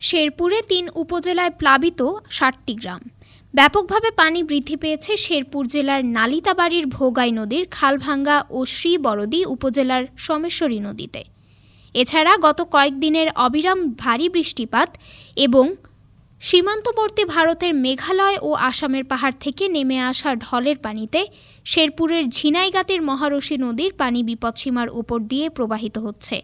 শেরপুরে তিন উপজেলায় প্লাবিত ষাটটি গ্রাম। ব্যাপকভাবে পানি বৃদ্ধি পেয়েছে শেরপুর জেলার নালিতাবাড়ির ভোগাই নদীর খালভাঙ্গা ও শ্রীবরদী উপজেলার সোমেশ্বরী নদীতে। এছাড়া গত কয়েকদিনের অবিরাম ভারী বৃষ্টিপাত এবং সীমান্তবর্তী ভারতের মেঘালয় ও আসামের পাহাড় থেকে নেমে আসা ঢলের পানিতে শেরপুরের ঝিনাইগাতির মহারশী নদীর পানি বিপদসীমার উপর দিয়ে প্রবাহিত হচ্ছে।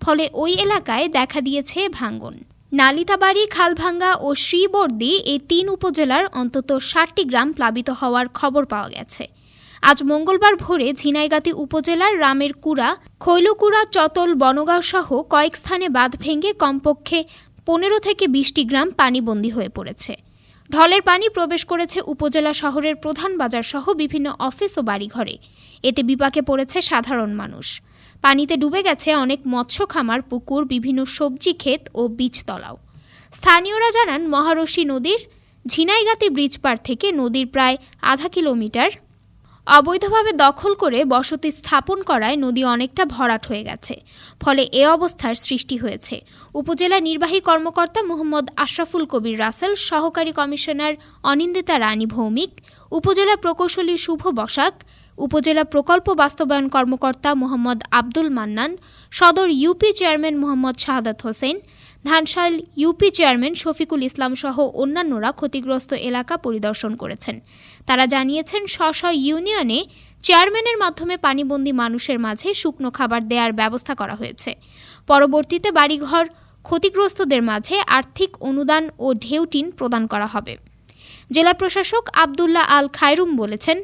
ফলে ওই এলাকায় দেখা দিয়েছে ভাঙ্গন। নালিতাবাড়ি, খালভাঙ্গা ও শ্রীবর্দী এই তিন উপজেলার অন্তত ষাটটি গ্রাম প্লাবিত হওয়ার খবর পাওয়া গেছে। আজ মঙ্গলবার ভোরে ঝিনাইগাতি উপজেলার রামের কুড়া খৈলকুড়া, চতল, বনগাঁও সহ কয়েক স্থানে বাঁধ ভেঙে কমপক্ষে পনেরো থেকে বিশটি গ্রাম পানিবন্দী হয়ে পড়েছে। ঢলের পানি প্রবেশ করেছে উপজেলা শহরের প্রধান বাজার সহ বিভিন্ন অফিস ও বাড়িঘরে। এতে বিপাকে পড়েছে সাধারণ মানুষ। পানিতে ডুবে গেছে অনেক মৎস্য খামার, পুকুর, বিভিন্ন সবজি ক্ষেত ও বীজতলাও। স্থানীয়রা জানান, মহারশী নদীর ঝিনাইগাতি ব্রিজ পার থেকে নদীর প্রায় আধা কিলোমিটার অবৈধভাবে দখল করে বসতি স্থাপন করায় নদী অনেকটা ভরাট হয়ে গেছে। ফলে এ অবস্থার সৃষ্টি হয়েছে। উপজেলা নির্বাহী কর্মকর্তা মোহাম্মদ আশরাফুল কবির রাসেল, সহকারী কমিশনার অনিন্দিতা রানী ভৌমিক, উপজেলা প্রকৌশলী শুভ বসাক উপজেলা প্রকল্প বাস্তবায়ন কর্মকর্তা মোহাম্মদ আব্দুল মান্নান, সদর UP chairman Mohammad Shahadat Hossain Dhanshal UP chairman Shafiqul Islam সহ অন্যান্যরা ক্ষতিগ্রস্ত এলাকা পরিদর্শন করেছেন। তারা জানিয়েছেন স্ব স্ব ইউনিয়নে চেয়ারম্যানের মাধ্যমে পানিবন্দী মানুষের মাঝে শুকনো খাবার দেওয়ার ব্যবস্থা করা হয়েছে। পরবর্তীতে বাড়িঘর ক্ষতিগ্রস্তদের মাঝে আর্থিক অনুদান ও ঢেউটিন প্রদান করা হবে। জেলা প্রশাসক আবদুল্লাহ আল খায়রুম বলেছেন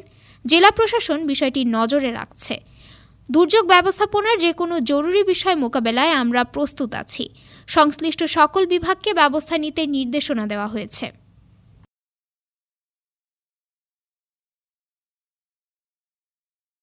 জেলা প্রশাসন বিষয়টি নজরে রাখছে। দুর্যোগ ব্যবস্থাপনার যে কোনো জরুরি বিষয় মোকাবেলায় আমরা প্রস্তুত আছি। সংশ্লিষ্ট সকল বিভাগকে ব্যবস্থা নিতে নির্দেশনা দেওয়া হয়েছে।